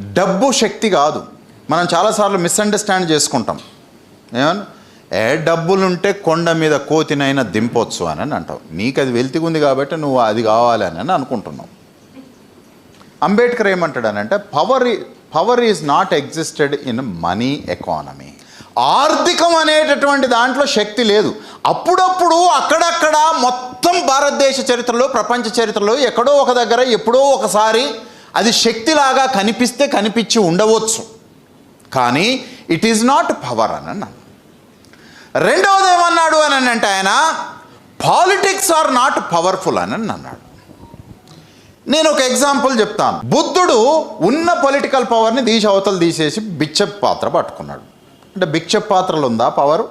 డబ్బు శక్తి కాదు. మనం చాలాసార్లు మిస్అండర్స్టాండ్ చేసుకుంటాం. ఏమన్నా ఏ డబ్బులుంటే కొండ మీద కోతినైనా దింపొచ్చు అని అని అంటావు. నీకు అది వెళ్తిగా ఉంది కాబట్టి నువ్వు అది కావాలి అని అని అనుకుంటున్నావు. Ambedkar ఏమంటాడనంటే power power is not existed in money economy ఆర్థికం అనేటటువంటి దాంట్లో శక్తి లేదు. అప్పుడప్పుడు అక్కడక్కడ మొత్తం భారతదేశ చరిత్రలో ప్రపంచ చరిత్రలో ఎక్కడో ఒక దగ్గర ఎప్పుడో ఒకసారి అది శక్తిలాగా కనిపిస్తే కనిపించి ఉండవచ్చు. కానీ ఇట్ ఈజ్ నాట్ పవర్ అని అన్నాను రెండవది ఏమన్నాడు అని అంటే ఆయన పాలిటిక్స్ ఆర్ నాట్ పవర్ఫుల్ అని అన్నాడు. నేను ఒక ఎగ్జాంపుల్ చెప్తాను. బుద్ధుడు ఉన్న పొలిటికల్ పవర్ని తీసి అవతలు తీసేసి బిచ్చప్ పాత్ర పట్టుకున్నాడు. అంటే బిక్షప్ పాత్రలు ఉందా పవర్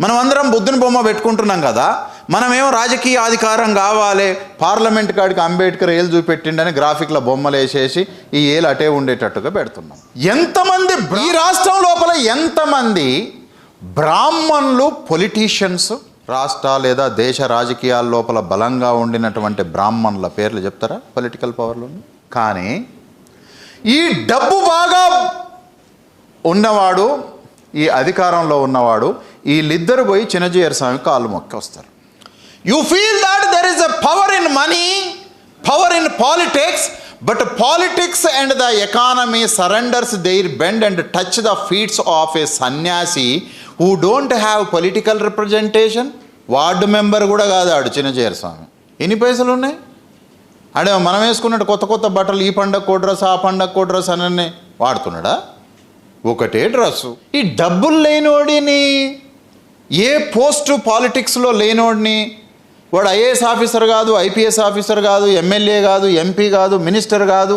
మనం అందరం బుద్ధుని బొమ్మ పెట్టుకుంటున్నాం కదా మనమేమో రాజకీయ అధికారం కావాలి. పార్లమెంట్ కాడికి అంబేద్కర్ ఏలు చూపెట్టిండని గ్రాఫిక్ల బొమ్మలు వేసేసి ఈ ఏలు అటే ఉండేటట్టుగా పెడుతున్నాం. ఎంతమంది ఈ రాష్ట్రం లోపల ఎంతమంది బ్రాహ్మణులు పొలిటీషియన్స్ రాష్ట్ర లేదా దేశ రాజకీయాల లోపల బలంగా ఉండినటువంటి బ్రాహ్మణుల పేర్లు చెప్తారా పొలిటికల్ పవర్లో కానీ ఈ డబ్బు బాగా ఉన్నవాడు ఈ అధికారంలో ఉన్నవాడు వీళ్ళిద్దరు పోయి చిన్నజీయర్ స్వామి కాళ్ళు మొక్కి వస్తారు you feel that there is a power in money power in politics but politics and the economy surrenders there bend and touch the feets of a sanyasi who don't have political representation ward member కూడా కాదు ఆడు చిన్నజీయర్ స్వామి. ఎన్ని పైసలు ఉన్నాయి? అంటే మనం వేసుకున్నట్టు కొత్త కొత్త బట్టలు ఈ పండగ కో డ్రెస్ ఆ పండగ కో డ్రెస్ అని వాడుతున్నాడా? ఒకటే డ్రస్సు. ఈ డబ్బులు లేనోడిని ఏ పోస్టు పాలిటిక్స్లో లేనోడిని వాడు ఐఏఎస్ ఆఫీసర్ కాదు ఐపీఎస్ ఆఫీసర్ కాదు ఎమ్మెల్యే కాదు ఎంపీ కాదు మినిస్టర్ కాదు.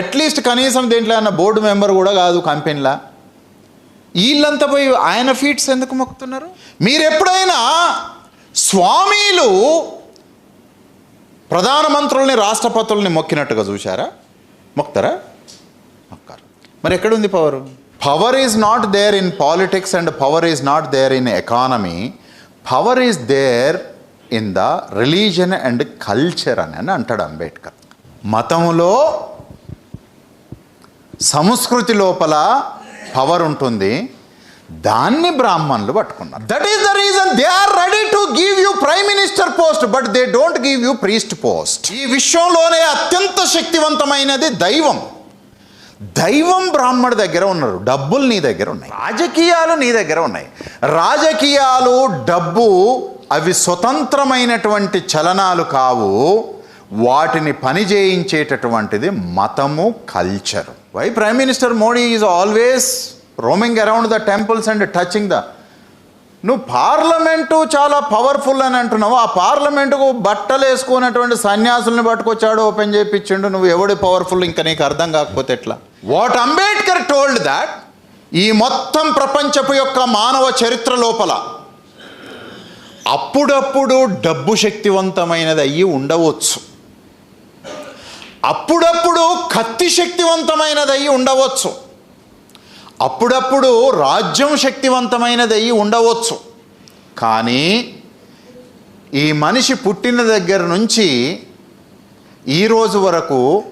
అట్లీస్ట్ కనీసం దేంట్లో అన్న బోర్డు మెంబర్ కూడా కాదు కంపెనీలా. వీళ్ళంతా పోయి ఆయన ఫీట్స్ ఎందుకు మొక్కుతున్నారు? మీరు ఎప్పుడైనా స్వామీలు ప్రధానమంత్రుల్ని రాష్ట్రపతుల్ని మొక్కినట్టుగా చూశారా? మొక్తారా? మొక్కారు. మరి ఎక్కడుంది power? Power is not there in politics and power is not there in economy power is there in the religion and culture అని అని అంటాడు అంబేద్కర్. మతములో సంస్కృతి లోపల పవర్ ఉంటుంది. దాన్ని బ్రాహ్మణులు పట్టుకున్నారు. That is the reason they are ready to give you prime minister post but they don't give you priest post ఈ విశ్వంలోనే అత్యంత శక్తివంతమైనది దైవం. దైవం బ్రాహ్మణుడి దగ్గర ఉన్నారు. డబ్బులు నీ దగ్గర ఉన్నాయి. రాజకీయాలు నీ దగ్గర ఉన్నాయి. రాజకీయాలు డబ్బు అవి స్వతంత్రమైనటువంటి చలనాలు కావు. వాటిని పని చేయించేటటువంటిది మతము culture why prime minister Modi is always roaming around the temples and touching the నువ్వు పార్లమెంటు చాలా పవర్ఫుల్ అని అంటున్నావు. ఆ పార్లమెంటుకు బట్టలు వేసుకున్నటువంటి సన్యాసుల్ని పట్టుకొచ్చాడు ఓపెన్ చేయించిండు నువ్వు ఎవడు పవర్ఫుల్ ఇంకా నీకు అర్థం కాకపోతే ఎట్లా? వాట్ అంబేద్కర్ టోల్డ్ దాట్ ఈ మొత్తం ప్రపంచపు యొక్క మానవ చరిత్ర లోపల అప్పుడప్పుడు డబ్బు శక్తివంతమైనది అయ్యి ఉండవచ్చు. అప్పుడప్పుడు కత్తి శక్తివంతమైనది అయ్యి ఉండవచ్చు. అప్పుడప్పుడు రాజ్యం శక్తివంతమైనది అయ్యి ఉండవచ్చు. కానీ ఈ మనిషి పుట్టిన దగ్గర నుంచి ఈ రోజు వరకు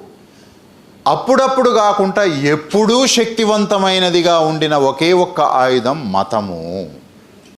అప్పుడప్పుడు కాకుండా ఎప్పుడూ శక్తివంతమైనదిగా ఉండిన ఒకే ఒక్క ఆయుధం మతము.